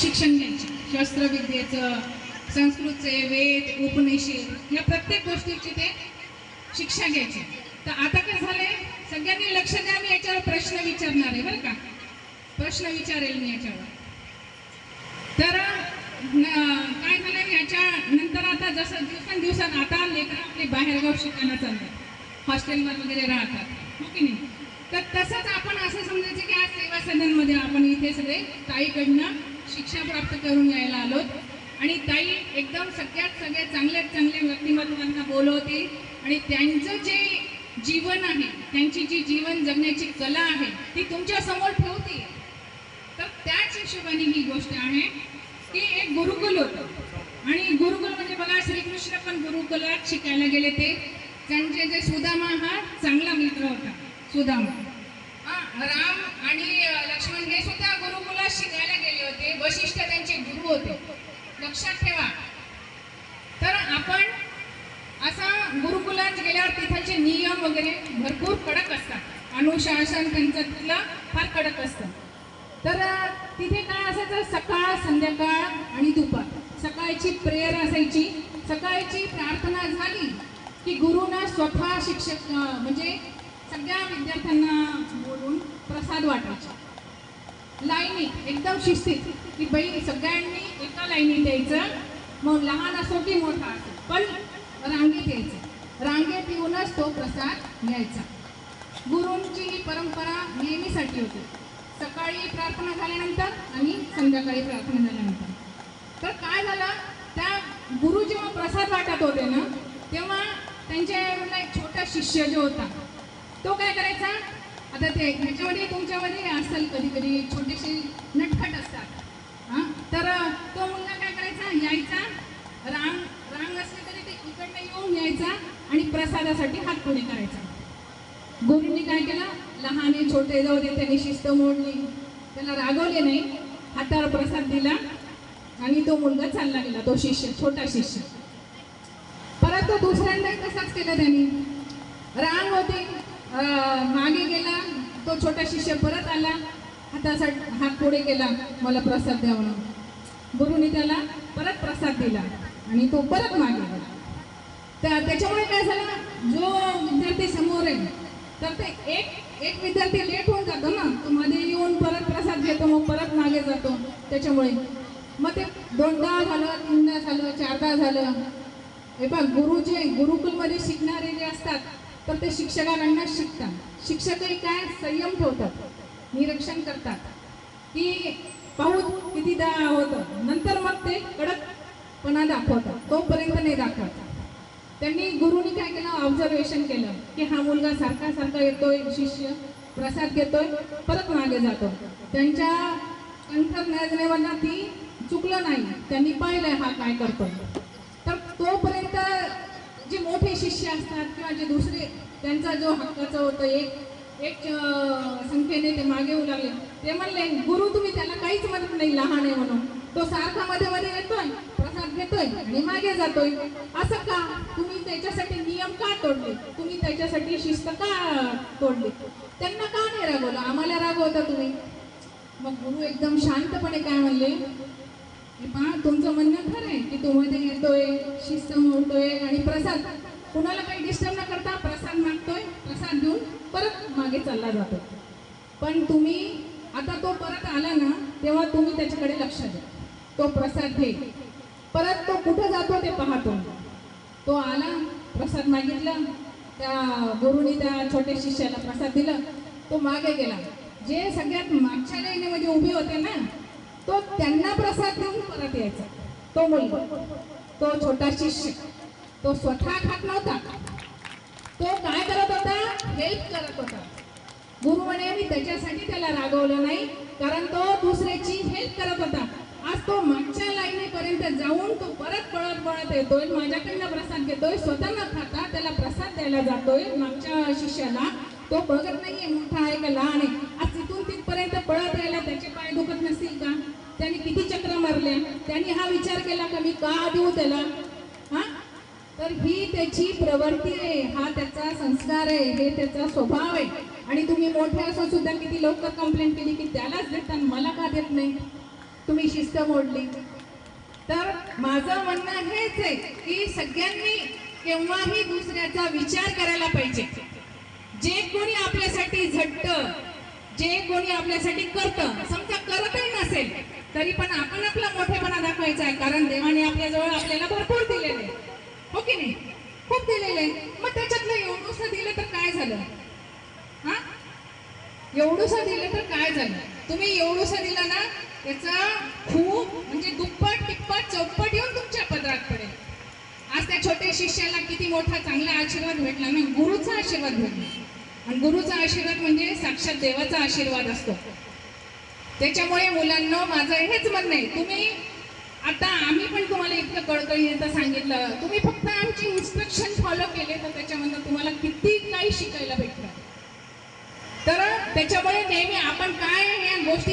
शिक्षण घ्यायचे. शस्त्रविद्येचं संस्कृतचे वेद उपनिषद या प्रत्येक गोष्टीची ते शिक्षा घ्यायचे. तर आता काय झालंय? सगळ्यांनी लक्ष द्या मी याच्यावर प्रश्न विचारणार आहे बरं का? प्रश्न विचारेल मी याच्यावर. तर न- काय झालं याच्या नंतर आता जसं दिवसांदिवसात आता लेकरं आपले बाहेरगाव शिकायला चालतात हॉस्टेलवर वगैरे राहतात. हो की नाही? तर तसंच आपण असं समजायचं की आज सेवा सदनमध्ये आपण इथे सगळे ताईकडनं शिक्षा प्राप्त करून यायला आलोत आणि ताई एकदम सगळ्यात सगळ्यात चांगल्यात चांगल्या व्यक्तिमत्वांना बोलवते आणि त्यांचं जे जीवन आहे त्यांची जी जीवन जगण्याची कला आहे ती तुमच्यासमोर ठेवते तर त्याच हिशोबाने ही गोष्ट आहे की एक गुरुकुल होतं. आणि गुरुकुल म्हणजे बघा श्रीकृष्ण पण गुरुकुलात शिकायला गेले ते. त्यांचे जे सुदामा हा चांगला मित्र होता सुदामा. राम आणि अ, लक्ष्मण हे सुद्धा गुरुकुलात शिकायला गेले होते वशिष्ठ त्यांचे गुरु होते. लक्षात ठेवा. तर आपण असा गुरुकुलात गेल्यावर तिथलचे नियम वगैरे भरपूर कडक असतात. अनुशासन त्यांचं तिथलं फार कडक असतं. तर तिथे काय असायचं? सकाळ संध्याकाळ आणि दुपार. सकाळची प्रेयर असायची. सकाळची प्रार्थना झाली की गुरुना स्वतः शिक्षक म्हणजे सगळ्या विद्यार्थ्यांना बोलून प्रसाद वाटायचा. लाईनीत एकदम शिस्तीत. की बहीण सगळ्यांनी एका लाईनीत यायचं. मग लहान असो की मोठा असो पण रांगेत यायचं. रांगेत येऊनच तो प्रसाद घ्यायचा. गुरूंची ही परंपरा नेहमीसाठी होती. सकाळी प्रार्थना झाल्यानंतर आणि संध्याकाळी प्रार्थना झाल्यानंतर. तर काय झालं? त्या गुरु जेव्हा प्रसाद वाटत होते ना तेव्हा त्यांच्या एक छोटा शिष्य जो होता तो काय करायचा? आता ते ह्याच्यामध्ये तुमच्यामध्ये असेल कधी कधी छोटेसे नटखट असतात. हां? तर तो मुलगा काय करायचा? यायचा. रांग रांग असले तरी ते इकडनं येऊन यायचा आणि प्रसादासाठी हात पुढे करायचा. गुरुंनी काय केलं? लहान छोटे जाऊ दे त्यांनी शिस्त मोडली. त्याला रागवले नाही. हातावर प्रसाद दिला आणि तो मुलगा चालला गेला तो शिष्य छोटा शिष्य. परत तो दुसऱ्यांदा तसाच केलं त्यांनी. रांग होती. मागे गेला. तो छोटा शिष्य परत आला. हातासाठी हात पुढे केला. मला प्रसाद द्या म्हणून. गुरुने त्याला परत प्रसाद दिला आणि तो परत मागे तर त्याच्यामुळे काय झालं जो विद्यार्थी समोर आहे तर ते एक एक विद्यार्थी लेट होऊन जातो ना तो मध्ये येऊन परत प्रसाद घेतो मग परत मागे जातो. त्याच्यामुळे मग ते दोनदा झालं तीनदा झालं चारदा झालं. हे पहा गुरु जे गुरुकुलमध्ये शिकणारे जे असतात तर ते शिक्षकांना शिकतात. शिक्षकही काय संयम ठेवतात निरीक्षण करतात. की पाहू कितीदा होतं नंतर मग ते कडकपणा दाखवतात तोपर्यंत नाही दाखवत. त्यांनी गुरुनी काय केलं ऑब्झर्वेशन केलं की हा मुलगा सारखा सारखा येतोय शिष्य प्रसाद घेतोय परत मागे जातो. त्यांच्या कंठज्ञानेवरना ती चुकलं नाही त्यांनी पाहिलंय हा काय करतोय. तर तोपर्यंत जे मोठे शिष्य असतात किंवा जे दुसरे त्यांचा जो हक्काचा होतं एक एक संख्येने ते मागे येऊ लागले. ते म्हणले गुरु तुम्ही त्याला काहीच म्हणत नाही लहान आहे म्हणून. तो सारखा मध्ये मध्ये येतोय प्रसाद घेतोय आणि मागे जातोय. असं का? तुम्ही त्याच्यासाठी नियम का तोडले? तुम्ही त्याच्यासाठी शिस्त का तोडली? त्यांना का नाही रागवलं? आम्हाला रागवता तुम्ही? मग गुरु एकदम शांतपणे काय म्हणले? पहा तुमचं म्हणणं खरं आहे की तो मध्ये येतोय शिस्त मोडतोय आणि प्रसाद कुणाला काही डिस्टर्ब न करता प्रसाद मागतोय प्रसाद घेऊन परत मागे चालला जातो पण तुम्ही आता तो परत आला ना तेव्हा तुम्ही त्याच्याकडे लक्ष द्या. तो प्रसाद घे. परत तो कुठं जातो ते पाहतो तो आला प्रसाद मागितला त्या गुरुनी त्या छोट्या शिष्याला प्रसाद दिला तो मागे गेला. जे सगळ्यात मागच्या लाईनीमध्ये उभे होते ना तो त्यांना प्रसाद देऊन परत यायचा. तो मुलगा तो छोटा शिष्य तो स्वतः खात नव्हता. तो काय करत होता? हेल्प करत होता. गुरु म्हणे मी त्याच्यासाठी त्याला रागवलं नाही कारण तो दुसऱ्याची हेल्प करत होता. आज तो मागच्या लाईनीपर्यंत जाऊन तो परत पळत पळत येतोय माझ्याकडनं प्रसाद घेतोय स्वतः न खाता त्याला प्रसाद द्यायला जातोय मागच्या शिष्याला. तो बघत नाहीये मोठा आहे का लहान आहे. आज तिथून तिथपर्यंत पळत यायला त्याचे पाय दुखत नसतील का? त्याने किती चक्र मारले त्यांनी हा विचार केला का मी का देऊ त्याला? हा? तर ही त्याची प्रवृत्ती आहे. हा त्याचा संस्कार आहे. हे त्याचा स्वभाव आहे. आणि तुम्ही मोठे असो सुद्धा किती लवकर कंप्लेंट केली की त्यालाच देतात मला का देत नाही? तुम्ही शिस्त मोडली. तर माझं म्हणणं हेच आहे की सगळ्यांनी केव्हाही दुसऱ्याचा विचार करायला पाहिजे. जे कोणी आपल्यासाठी झटत जे कोणी आपल्यासाठी करतं तरी पण आपण आपला मोठेपणा दाखवायचा आहे कारण देवाने आपल्याजवळ आपल्याला भरपूर दिलेले आहे. हो की नाही? खूप दिलेले आहे. मग त्याच्यातलं एवढंसं दिलं तर काय झालं? हा? एवढूसं दिलं तर काय झालं? तुम्ही एवढंसं दिलं ना त्याचा खूप म्हणजे दुप्पट तिप्पट चौपट येऊन तुमच्या पदरात पडेल. आज त्या छोट्या शिष्याला किती मोठा चांगला आशीर्वाद भेटला ना गुरुचा आशीर्वाद भेटला. आणि गुरुचा आशीर्वाद म्हणजे साक्षात देवाचा आशीर्वाद असतो. त्याच्यामुळे मुलांना माझं हेच म्हणणं आहे. तुम्ही आता आम्ही पण तुम्हाला इतकं कळकळीनं सांगितलं. तुम्ही फक्त आमची इन्स्ट्रक्शन फॉलो केले तर त्याच्यामधनं तुम्हाला किती काही शिकायला भेटलं तर त्याच्यामुळे नेहमी आपण काय या गोष्टी